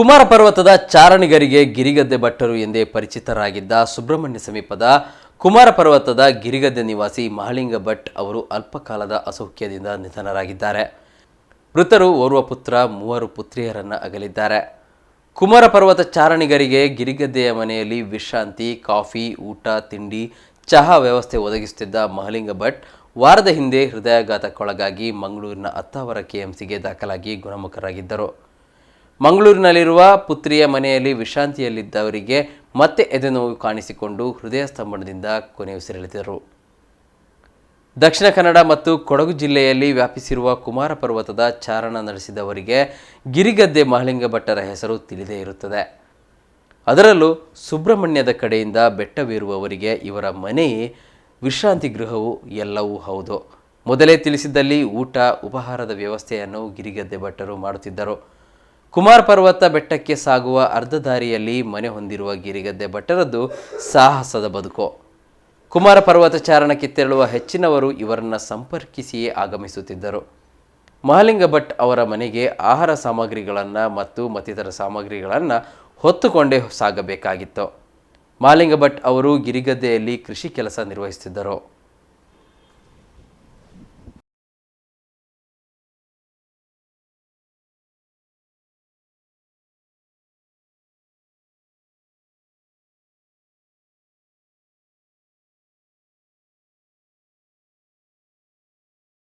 ಕುಮಾರ ಪರ್ವತದ ಚಾರಣಿಗರಿಗೆ ಗಿರಿಗದ್ದೆ ಭಟ್ಟರು ಎಂದೇ ಪರಿಚಿತರಾಗಿದ್ದ ಸುಬ್ರಹ್ಮಣ್ಯ ಸಮೀಪದ ಕುಮಾರ ಪರ್ವತದ ಗಿರಿಗದ್ದೆ ನಿವಾಸಿ ಮಹಲಿಂಗ ಭಟ್ ಅವರು ಅಲ್ಪಕಾಲದ ಅಸೌಖ್ಯದಿಂದ ನಿಧನರಾಗಿದ್ದಾರೆ. ಮೃತರು ಓರ್ವ ಪುತ್ರ, ಮೂವರು ಪುತ್ರಿಯರನ್ನು ಅಗಲಿದ್ದಾರೆ. ಕುಮಾರ ಪರ್ವತ ಚಾರಣಿಗರಿಗೆ ಗಿರಿಗದ್ದೆಯ ಮನೆಯಲ್ಲಿ ವಿಶ್ರಾಂತಿ, ಕಾಫಿ, ಊಟ, ತಿಂಡಿ, ಚಹಾ ವ್ಯವಸ್ಥೆ ಒದಗಿಸುತ್ತಿದ್ದ ಮಹಲಿಂಗ ಭಟ್ ವಾರದ ಹಿಂದೆ ಹೃದಯಾಘಾತಕ್ಕೊಳಗಾಗಿ ಮಂಗಳೂರಿನ ಅತ್ತಾವರ ಕೆಎಂಸಿಗೆ ದಾಖಲಾಗಿ ಗುಣಮುಖರಾಗಿದ್ದರು. ಮಂಗಳೂರಿನಲ್ಲಿರುವ ಪುತ್ರಿಯ ಮನೆಯಲ್ಲಿ ವಿಶ್ರಾಂತಿಯಲ್ಲಿದ್ದವರಿಗೆ ಮತ್ತೆ ಎದೆನೋವು ಕಾಣಿಸಿಕೊಂಡು ಹೃದಯ ಸ್ತಂಭನದಿಂದ ಕೊನೆಯುಸಿರೆಳೆದರು ದಕ್ಷಿಣ ಕನ್ನಡ ಮತ್ತು ಕೊಡಗು ಜಿಲ್ಲೆಯಲ್ಲಿ ವ್ಯಾಪಿಸಿರುವ ಕುಮಾರ ಪರ್ವತದ ಚಾರಣ ನಡೆಸಿದವರಿಗೆ ಗಿರಿಗದ್ದೆ ಮಹಲಿಂಗ ಭಟ್ಟರ ಹೆಸರು ತಿಳಿದೇ ಇರುತ್ತದೆ. ಅದರಲ್ಲೂ ಸುಬ್ರಹ್ಮಣ್ಯದ ಕಡೆಯಿಂದ ಬೆಟ್ಟವೇರುವವರಿಗೆ ಇವರ ಮನೆಯೇ ವಿಶ್ರಾಂತಿ ಗೃಹವು ಎಲ್ಲವೂ ಹೌದು. ಮೊದಲೇ ತಿಳಿಸಿದ್ದಲ್ಲಿ ಊಟ, ಉಪಹಾರದ ವ್ಯವಸ್ಥೆಯನ್ನು ಗಿರಿಗದ್ದೆ ಭಟ್ಟರು ಮಾಡುತ್ತಿದ್ದರು. ಕುಮಾರ ಪರ್ವತ ಬೆಟ್ಟಕ್ಕೆ ಸಾಗುವ ಅರ್ಧ ದಾರಿಯಲ್ಲಿ ಮನೆ ಹೊಂದಿರುವ ಗಿರಿಗದ್ದೆ ಭಟ್ಟರದ್ದು ಸಾಹಸದ ಬದುಕು. ಕುಮಾರ ಪರ್ವತ ಚಾರಣಕ್ಕೆ ತೆರಳುವ ಹೆಚ್ಚಿನವರು ಇವರನ್ನು ಸಂಪರ್ಕಿಸಿಯೇ ಆಗಮಿಸುತ್ತಿದ್ದರು. ಮಹಾಲಿಂಗ ಭಟ್ ಅವರ ಮನೆಗೆ ಆಹಾರ ಸಾಮಗ್ರಿಗಳನ್ನು ಮತ್ತು ಮತ್ತಿತರ ಸಾಮಗ್ರಿಗಳನ್ನು ಹೊತ್ತುಕೊಂಡೇ ಸಾಗಬೇಕಾಗಿತ್ತು. ಮಹಾಲಿಂಗ ಭಟ್ ಅವರು ಗಿರಿಗದ್ದೆಯಲ್ಲಿ ಕೃಷಿ ಕೆಲಸ ನಿರ್ವಹಿಸುತ್ತಿದ್ದರು.